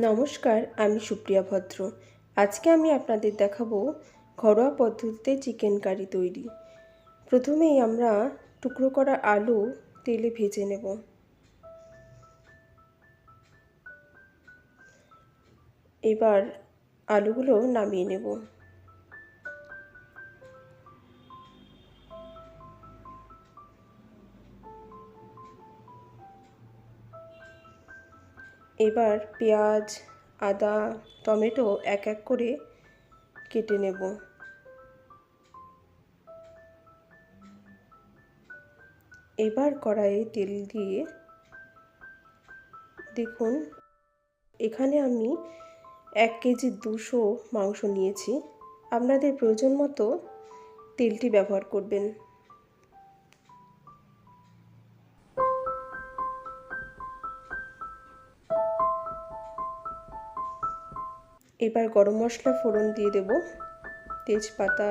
নমস্কার, আমি সুপ্রিয়া ভদ্র। আজকে আমি আপনাদের দেখাবো ঘরোয়া পদ্ধতিতে চিকেন কারি তৈরি। প্রথমেই আমরা টুকরো করা আলু তেলে ভেজে নেব। এবার আলুগুলো নামিয়ে নেব। এবার পেঁয়াজ, আদা, টমেটো এক এক করে কেটে নেব। এবার কড়াইয়ে তেল দিয়ে দেখুন, এখানে আমি এক কেজি দুশো মাংস নিয়েছি। আপনাদের প্রয়োজন মতো তেলটি ব্যবহার করবেন। এবার গরম মশলা ফোড়ন দিয়ে দেব। তেজপাতা,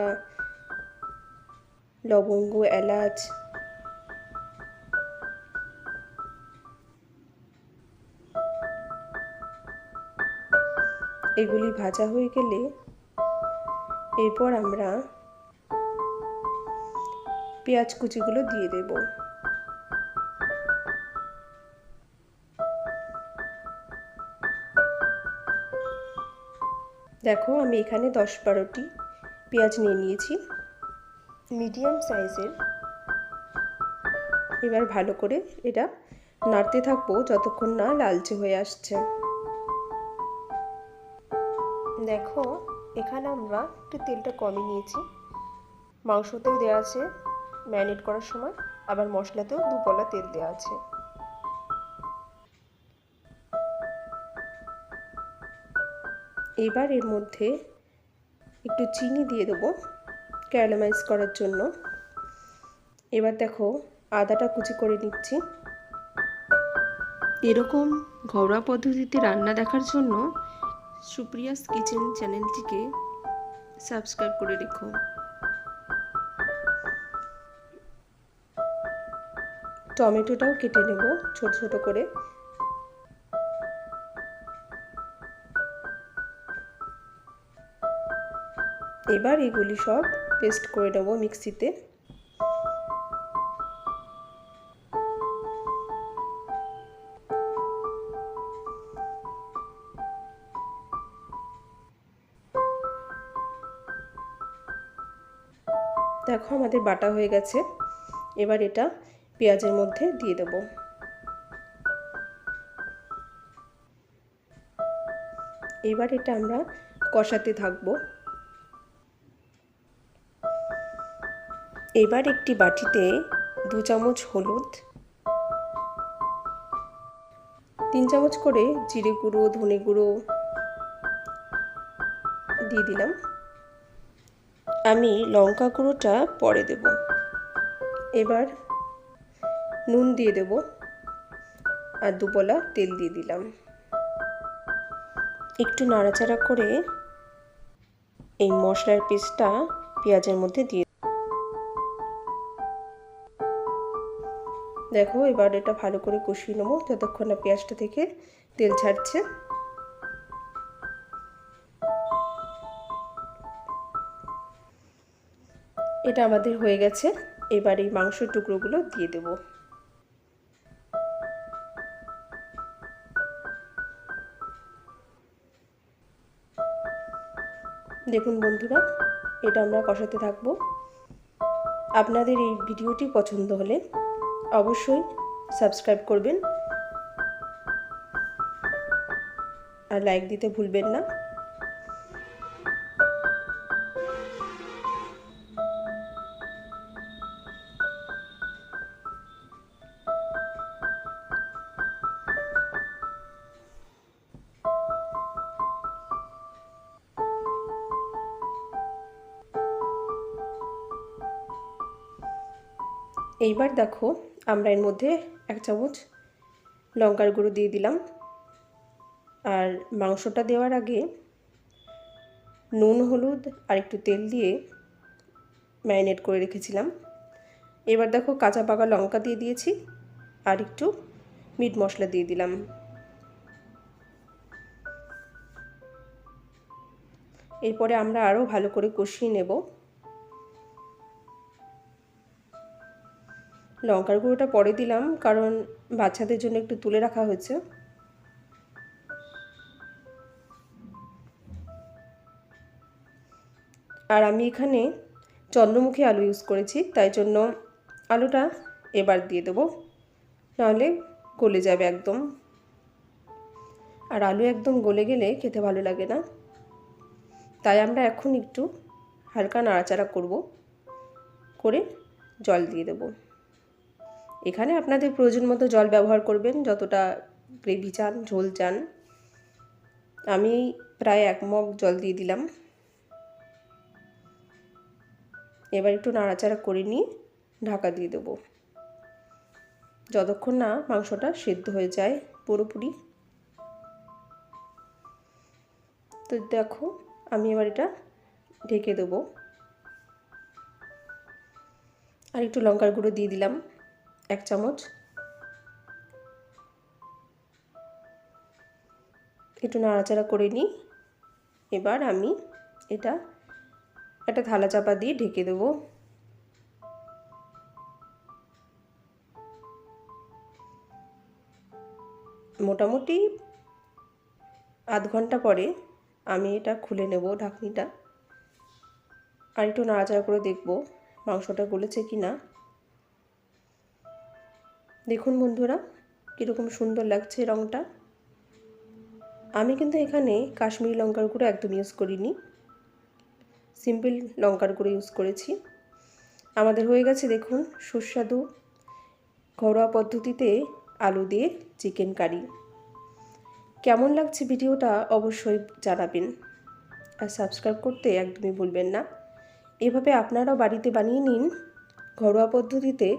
লবঙ্গ, এলাচ। এগুলি ভাজা হয়ে গেলে এরপর আমরা পেঁয়াজ কুচিগুলো দিয়ে দেবো। দেখো, আমি এখানে দশ বারোটি পেঁয়াজ নিয়ে নিয়েছি। মিডিয়াম সাইজের। এবার ভালো করে এটা নাড়তে থাকব যতক্ষণ না লালচে হয়ে আসছে। দেখো, এখানে আমরা একটু তেলটা কমই নিয়েছি। মাংসতেও দেওয়া আছে ম্যারিনেট করার সময়, আবার মশলাতেও দু পলা তেল দেওয়া আছে। এবার এর মধ্যে একটু চিনি দিয়ে দেবো ক্যারামাইজ করার জন্য। এবার দেখো আদাটা কুচি করে নিচ্ছি। এরকম ঘরোয়া পদ্ধতিতে রান্না দেখার জন্য সুপ্রিয়াস কিচেন চ্যানেলটিকে সাবস্ক্রাইব করে রেখো। টমেটোটাও কেটে নেব ছোট ছোট করে। এবার এগুলি সব পেস্ট করে নেব মিক্সিতে। দেখো আমাদের বাটা হয়ে গেছে। এবার এটা পেঁয়াজের মধ্যে দিয়ে দেব। এবার এটা আমরা কষাতে থাকব। এবার একটি বাটিতে দু চামচ হলুদ, তিন চামচ করে জিরে গুঁড়ো, ধনে গুঁড়ো দিয়ে দিলাম। আমি লঙ্কা গুঁড়োটা পরে দেব। এবার নুন দিয়ে দেব আর দুপলা তেল দিয়ে দিলাম। একটু নাড়াচাড়া করে এই মশলার পেস্টটা পেঁয়াজের মধ্যে দিয়ে দেখো, এবার এটা ভালো করে কষিয়ে নেব, যতক্ষণ না পেঁয়াজটা থেকে তেল ছাড়ছে। এটা আমাদের হয়ে গেছে, এবার এই মাংসের টুকরোগুলো দিয়ে দেব। দেখুন বন্ধুরা, এটা আমরা কষাতে থাকব। আপনাদের এই ভিডিওটি পছন্দ হলে অবশ্যই সাবস্ক্রাইব করবেন। আর লাইক দিতে ভুলবেন না। এইবার দেখো আমরা এর মধ্যে এক চামচ লঙ্কার গুঁড়ো দিয়ে দিলাম। আর মাংসটা দেওয়ার আগে নুন, হলুদ আর একটু তেল দিয়ে ম্যারিনেট করে রেখেছিলাম। এবার দেখো কাঁচা পাকা লঙ্কা দিয়ে দিয়েছি আর একটু মিট মশলা দিয়ে দিলাম। এরপরে আমরা আরও ভালো করে কষিয়ে নেব। লঙ্কার গুঁড়োটা পরে দিলাম, কারণ বাচ্চাদের জন্য একটু তুলে রাখা হয়েছে। আর আমি এখানে চন্দ্রমুখী আলু ইউজ করেছি, তাই জন্য আলুটা এবার দিয়ে দেবো। নাহলে গলে যাবে একদম। আর আলু একদম গলে গেলে খেতে ভালো লাগে না। তাই আমরা এখন একটু হালকা নাড়াচাড়া করব, করে জল দিয়ে দেব। এখানে আপনাদের প্রয়োজন মতো জল ব্যবহার করবেন, যতটা গ্রেভি চান, ঝোল চান। আমি প্রায় এক মগ জল দিয়ে দিলাম। এবার একটু নাড়াচাড়া করে নিয়ে ঢাকা দিয়ে দেবো। যতক্ষণ না মাংসটা সেদ্ধ হয়ে যায় পুরোপুরি। তো দেখো, আমি এবার এটা ঢেকে দেবো। আর একটু লঙ্কার গুঁড়ো দিয়ে দিলাম। এক চামচ। একটু নাড়াচাড়া করে নিই। এবার আমি এটা, একটা থালা চাপা দিয়ে ঢেকে দেবো। মোটামুটি আধ ঘণ্টা পরে আমি এটা খুলে নেব ঢাকনিটা। আর একটু নাড়াচাড়া করে দেখব মাংসটা গলেছে কি না দেখুন বন্ধুরা, কীরকম সুন্দর লাগছে রঙটা আমি কিন্তু এখানে কাশ্মীরি লঙ্কার গুঁড়ো একদম ইউজ করিনি। সিম্পল লঙ্কার গুঁড়ো ইউজ করেছি। আমাদের হয়ে গেছে দেখুন সুস্বাদু ঘরোয়া পদ্ধতিতে আলু দিয়ে চিকেন কারি কেমন লাগছে ভিডিওটা অবশ্যই জানাবেন। আর সাবস্ক্রাইব করতে একদমই ভুলবেন না। এভাবে আপনারাও বাড়িতে বানিয়ে নিন ঘরোয়া পদ্ধতিতে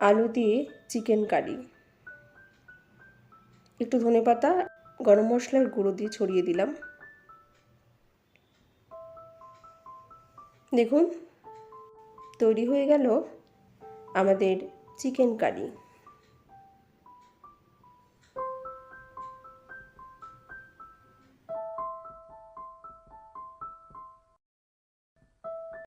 আলু দিয়ে চিকেন কারি। একটু ধনে পাতা, গরম মশলার গুঁড়ো দিয়ে ছড়িয়ে দিলাম। দেখুন, তৈরি হয়ে গেল আমাদের চিকেন কারি।